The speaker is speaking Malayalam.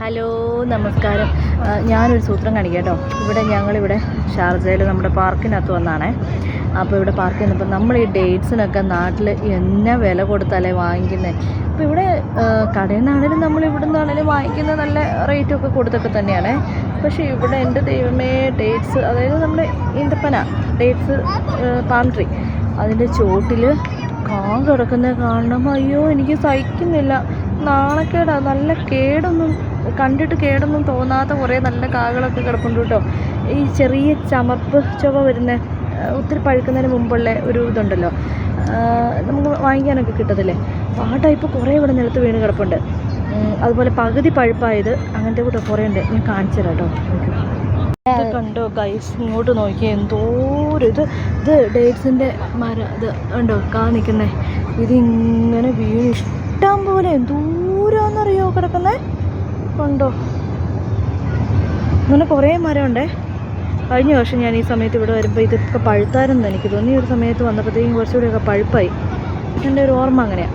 ഹലോ നമസ്കാരം. ഞാനൊരു സൂത്രം കാണിക്കാം കേട്ടോ. ഇവിടെ ഞങ്ങളിവിടെ ഷാർജയിൽ നമ്മുടെ പാർക്കിനകത്ത് വന്നാണേ. അപ്പോൾ ഇവിടെ പാർക്ക് ചെയ്യുന്നപ്പോൾ നമ്മൾ ഈ ഡേറ്റ്സിനൊക്കെ നാട്ടിൽ എന്നെ വില കൊടുത്താലേ വാങ്ങിക്കുന്നത് അപ്പോൾ ഇവിടെ കടയിൽ നിന്നാണേലും നമ്മൾ ഇവിടെ നിന്നാണേലും വാങ്ങിക്കുന്നത് നല്ല റേറ്റൊക്കെ കൊടുത്തൊക്കെ തന്നെയാണ്. പക്ഷേ ഇവിടെ എന്റെ ദൈവമേ ഡേറ്റ്സ് അതായത് നമ്മുടെ ഈന്തപ്പന ഡേറ്റ്സ് പാം ട്രീ അതിന്റെ ചോട്ടിൽ കാ കിടക്കുന്നത് കാണണം. അയ്യോ എനിക്ക് സഹിക്കുന്നില്ല. നാണക്കേടാ. നല്ല കേടൊന്നും കണ്ടിട്ട് കേടൊന്നും തോന്നാത്ത കുറേ നല്ല കാകളൊക്കെ കിടപ്പുണ്ട് കേട്ടോ. ഈ ചെറിയ ചമപ്പ് ചുവ വരുന്ന ഒത്തിരി പഴുക്കുന്നതിന് മുമ്പുള്ള ഒരു ഇതുണ്ടല്ലോ. നമുക്ക് വാങ്ങിക്കാനൊക്കെ കിട്ടത്തില്ലേ? ആ ടൈപ്പ് കുറേ ഇവിടെ നിലത്ത് വീണ് കിടപ്പുണ്ട്. അതുപോലെ പകുതി പഴുപ്പായത് അങ്ങനത്തെ കൂടെ കുറേ ഉണ്ട്. ഞാൻ കാണിച്ചു തരാം കേട്ടോ. കണ്ടോ ഗൈസ് ഇങ്ങോട്ട് നോക്കിയേ. എന്തോരം ഇത്. ഇത് ഡേറ്റ്സിന്റെ മരം ഇത് ഉണ്ടോ കാ നിൽക്കുന്നേ. ഇതിങ്ങനെ വീണ് ഇഷ്ടം പോലെ എന്തോരാന്നറിയോ കിടക്കുന്നത് കണ്ടോ അങ്ങനെ കുറേ മരമുണ്ടേ. കഴിഞ്ഞ വർഷം ഞാൻ ഈ സമയത്ത് ഇവിടെ വരുമ്പോൾ ഇതൊക്കെ പഴുത്തായിരുന്നു എനിക്ക് തോന്നി. ഒരു സമയത്ത് വന്നപ്പോഴത്തേക്കും കുറച്ചുകൂടിയൊക്കെ പഴുപ്പായി. എന്റെ ഒരു ഓർമ്മ അങ്ങനെയാണ്